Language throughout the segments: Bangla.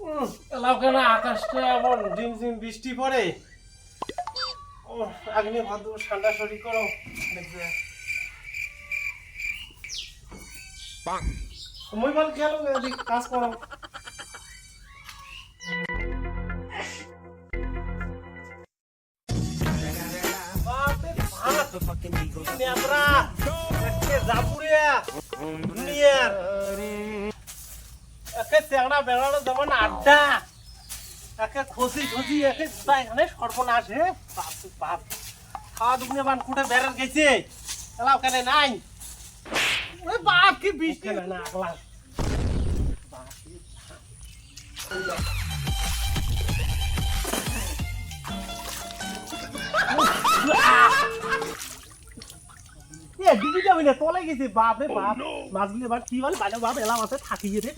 উম, এলাও কেন আকাশটা এমন ঝিম ঝিম বৃষ্টি পড়ে? আগ্নে ভাদু ঠান্ডা শরীর করো। সময় বল গেল কাজ করো। বাপরে বাপ, ন্যাংরা, একে চ্যাংড়া বেড়ানো যেমন আড্ডা একে খসি খসি একে জুতা এখানে সর্বনাশ হে? বাপ বাপ। খাওয়া দুগুনে বান কুটে বেড়ার গেছে। এলাও কেন নাই? ওই বাপ কি বৃষ্টি? না আগলা। বাপ। এ দিদি যাবি না তলে গেছে। বাপ রে বাপ। মাছগুলি এবার কি বলে? বাইরে বাপ এলাম আছে থাকিয়ে রে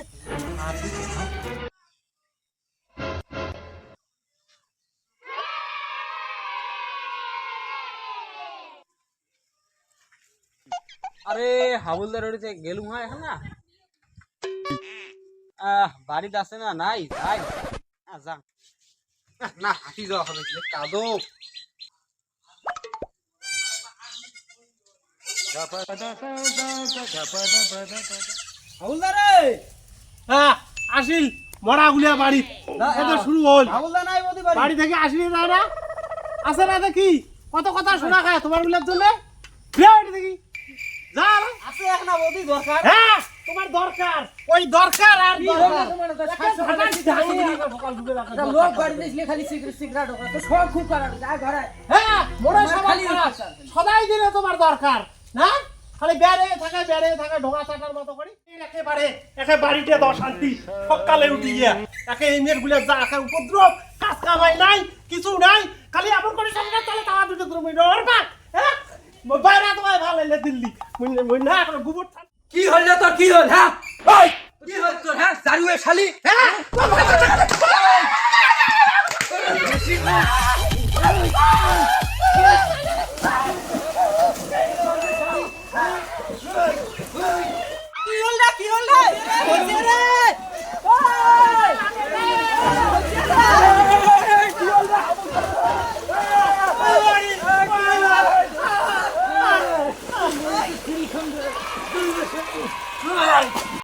আরে হাবুলদার ওড়িতে গেলুম হয় এখন না? আহ বাড়িতে আছে না নাই যাই। আহ, যাং। না হাঁটি যাওয়া হবে কি কাদো। হ্যাঁ আসিল মরা গুলিয়া বাড়ি শুরু হল বাড়ি থেকে যায় না না দেখি কত কথা শোনা খায় তোমারগুলার জন্য দেখি দরকার হ্যাঁ ওই দরকার আর খালি হ্যাঁ সবাই তোমার দরকার না? খালি বেড়ে থাকে বেড়ে থাকে ঢোকা থাকার মতো করি। একেবারে একে বাড়িতে দশ শান্তি সকালে উঠি গিয়া। একে ইমেল গুলে যা একে উপদ্রব কাজ কামাই নাই কিছু নাই খালি এমন করে সঙ্গে চলে তাওয়া দুটো তুমি ডর পা হ্যাঁ? বাইরে তোমায় ভালো লাগে দিল্লি। না এখন গোবর কি রে তোর কি হল হ্যাঁ? কি হল তোর হ্যাঁ? জারুয়ে শালি হ্যাঁ? Right, here he comes. Do the same. Right.